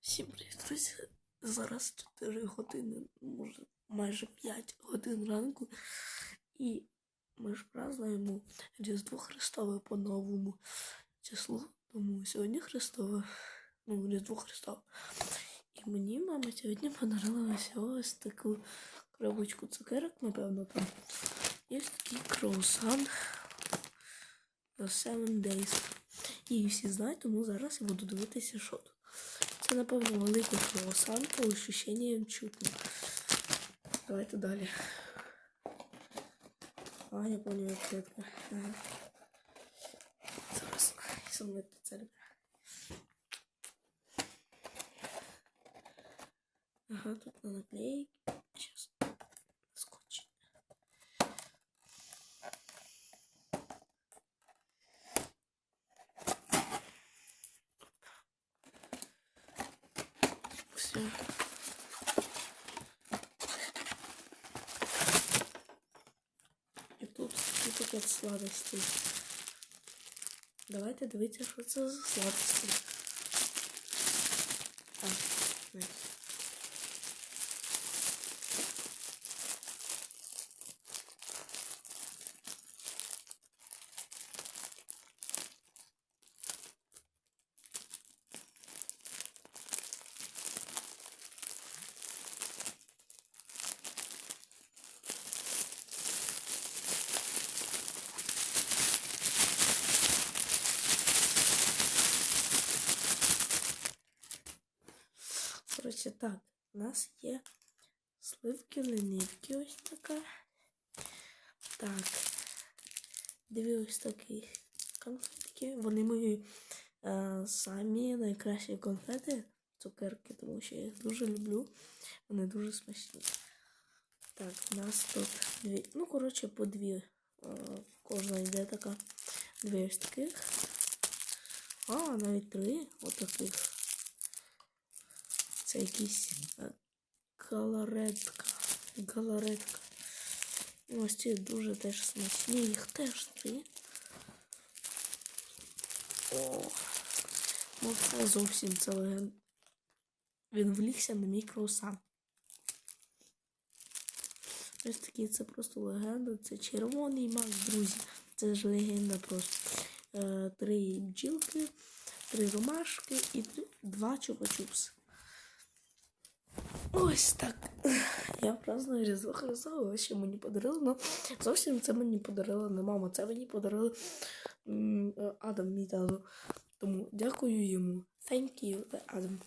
Всім привіт, друзі. Зараз 4 години, може майже 5 годин ранку. І ми ж празднуємо Різдво Христове по новому числу. Тому сьогодні Христове. Ну, Різдво Христове. І мені мама сьогодні подарила ось таку коробочку цукерок, напевно, там. І ось такий круасан. Seven Days. І всі знають, тому зараз я буду дивитися, що тут. Це, напевно, великий круасан по ощущениям чутно. Давайте далі. А, я понял, як клетка. Ага. Зараз робить. Ага, тут на наклейки. Все. І тут такий пакет сладостей. Давайте дивитися, за сладості. А, не. Коротше, так, у нас є сливки линивки ось така. Так. Дві ось такі конфетки. Вони мої е, самі найкращі конфети, цукерки, тому що я їх дуже люблю. Вони дуже смачні. Так, у нас тут дві. Ну, коротше, по дві. Е, кожна йде така. Дві ось таких. А, навіть три отаких. Це якісь е, галаретка. Галаретка. Ну, Ось ці дуже теж смачні. Їх теж три. О, ну це зовсім це леген. Він влігся на мій круасан. Ось такі це просто легенда. Це червоний мак, друзі. Це ж легенда просто. Е, три бджілки, три ромашки і два чупа-чупси. Ось так. Я праздную Різдво Христове, що мені подарили. Ну, зовсім це мені подарила не мама, це мені подарили Адам, мій тато. Тому дякую йому. Thank you, Адам.